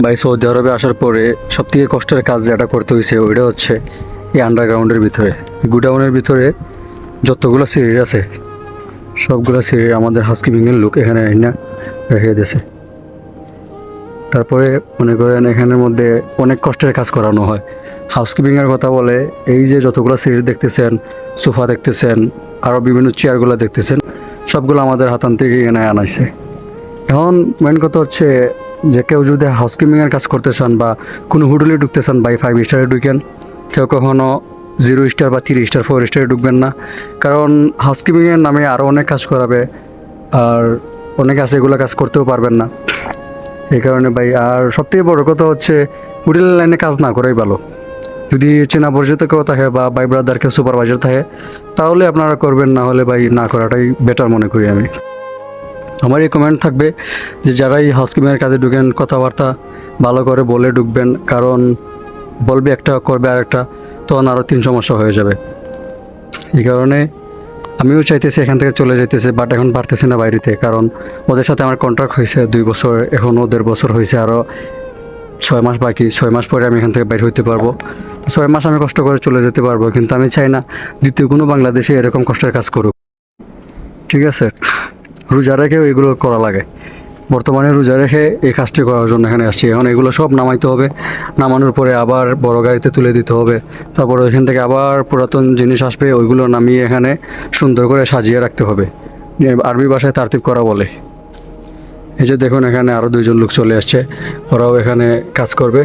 ভাই, সৌদি আরবে আসার পরে সবথেকে কষ্টের কাজ যেটা করতে হয়েছে ওইটা হচ্ছে এই আন্ডারগ্রাউন্ডের ভিতরে। গুডাউনের ভিতরে যতগুলো সিঁড়ি আছে, সবগুলো সিঁড়ি আমাদের হাউসকিপিংয়ের লোক এখানে না রেখে দিয়েছে। তারপরে মনে করেন এখানের মধ্যে অনেক কষ্টের কাজ করানো হয়। হাউসকিপিংয়ের কথা বলে, এই যে যতগুলো সিঁড়ি দেখতেছেন, সোফা দেখতেছেন আরও বিভিন্ন চেয়ারগুলো দেখতেছেন, সবগুলো আমাদের হাতান থেকে এখানে আনাইছে। এখন মেন কথা হচ্ছে যে কেউ যদি হাউসকিপিংয়ের কাজ করতে চান বা কোনো হোটেলে ঢুকতে চান বাই ফাইভ স্টারে ঢুকেন, কেউ কখনও জিরো স্টার বা থ্রি স্টার ফোর স্টারে ঢুকবেন না। কারণ হাউসকিপিংয়ের নামে আরও অনেক কাজ করাবে আর অনেক আছে এগুলো কাজ করতেও পারবেন না। এই কারণে ভাই, আর সবথেকে বড় কথা হচ্ছে হোটেলের লাইনে কাজ না করাই ভালো। যদি চেনা পরিচিত কেউ থাকে বা ভাই ব্রাদার কেউ সুপারভাইজার থাকে, তাহলে আপনারা করবেন, না হলে ভাই না করাটাই বেটার মনে করি আমি। আমার এই কমেন্ট থাকবে যে যারা এই হাউসকিপিংয়ের কাজে ঢুকেন, কথাবার্তা ভালো করে বলে ঢুকবেন, কারণ বলবে একটা, করবে আর একটা তখন আরও তিন সমস্যা হয়ে যাবে। এই কারণে আমিও চাইতেছি এখান থেকে চলে যেতেছে বাট এখন পারতেছি না বাইরেতে কারণ ওদের সাথে আমার কন্ট্রাক্ট হয়েছে দুই বছর, এখন ওদের বছর হয়েছে আরও ছয় মাস বাকি, ছয় মাস পরে আমি এখান থেকে বাইরে হইতে পারব। ছয় মাস আমি কষ্ট করে চলে যেতে পারব, কিন্তু আমি চাই না দ্বিতীয় কোনো বাংলাদেশে এরকম কষ্টের কাজ করুক। ঠিক আছে? রোজা রেখেও এগুলো করা লাগে। বর্তমানে রোজা রেখে এই কাজটি করার জন্য এখানে আসছি। এখন এগুলো সব নামাইতে হবে। নামানোর পরে আবার বড় গাড়িতে তুলে দিতে হবে। তারপর ওইখান থেকে আবার পুরাতন জিনিস আসবে, ওইগুলো নামিয়ে এখানে সুন্দর করে সাজিয়ে রাখতে হবে। আরবি ভাষায় তারতিব করা বলে। এই যে দেখুন এখানে আরও দুইজন লোক চলে আসছে। ওরাও এখানে কাজ করবে।